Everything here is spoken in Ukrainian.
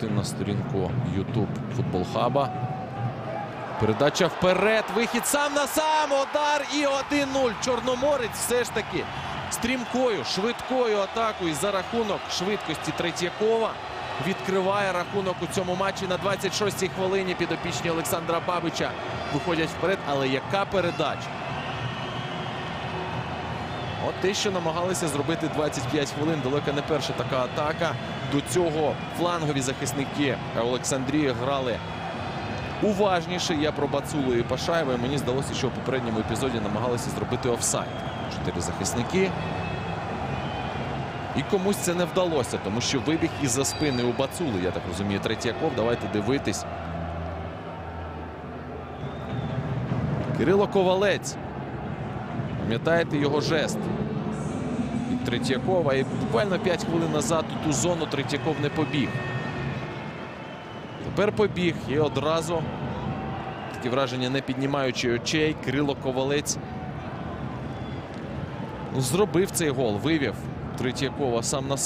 заходити на сторінку YouTube Футбол Хаба. Передача вперед. Вихід сам на сам. Удар і 1-0. Чорноморець все ж таки стрімкою, швидкою атакою за рахунок швидкості Третьякова. Відкриває рахунок у цьому матчі на 26-й хвилині. Підопічні Олександра Бабича виходять вперед. Але яка передача? От те, що намагалися зробити 25 хвилин. Далеко не перша така атака. До цього флангові захисники Олександрії грали уважніше. Я про Бацулу і Пашаєва. Мені здалося, що у попередньому епізоді намагалися зробити офсайд. Чотири захисники. І комусь це не вдалося, тому що вибіг із-за спини у Бацули, я так розумію, Третьяков. Давайте дивитись. Кирило Ковалець. Пам'ятаєте його жест від Третьякова. І буквально 5 хвилин назад у ту зону Третьяков не побіг. Тепер побіг і одразу такі враження, не піднімаючи очей, Кирило Ковалець ну, зробив цей гол, вивів Третьякова сам на